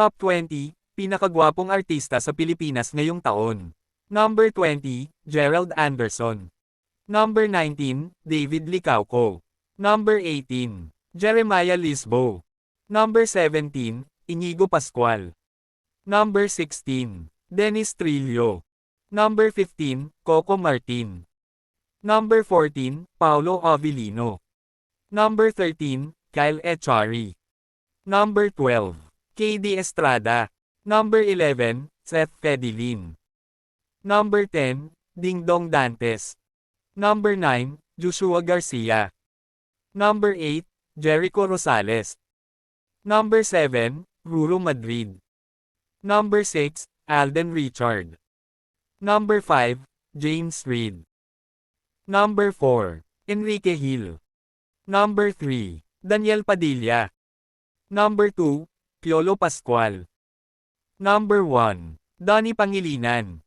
Top 20, pinakagwapong artista sa Pilipinas ngayong taon. Number 20, Gerald Anderson. Number 19, David Licauco. Number 18, Jeremiah Lisbo. Number 17, Inigo Pascual. Number 16, Dennis Trillo. Number 15, Coco Martin. Number 14, Paulo Avellino. Number 13, Kyle Echari. Number 12, KD Estrada. Number 11, Seth Fedilin. Number 10, Ding Dong Dantes. Number 9, Joshua Garcia. Number 8, Jericho Rosales. Number 7, Ruro Madrid. Number 6, Alden Richard. Number 5, James Reid. Number 4, Enrique Hill. Number 3, Daniel Padilla. Number 2, Piolo Pascual. Number 1, Donnie Pangilinan.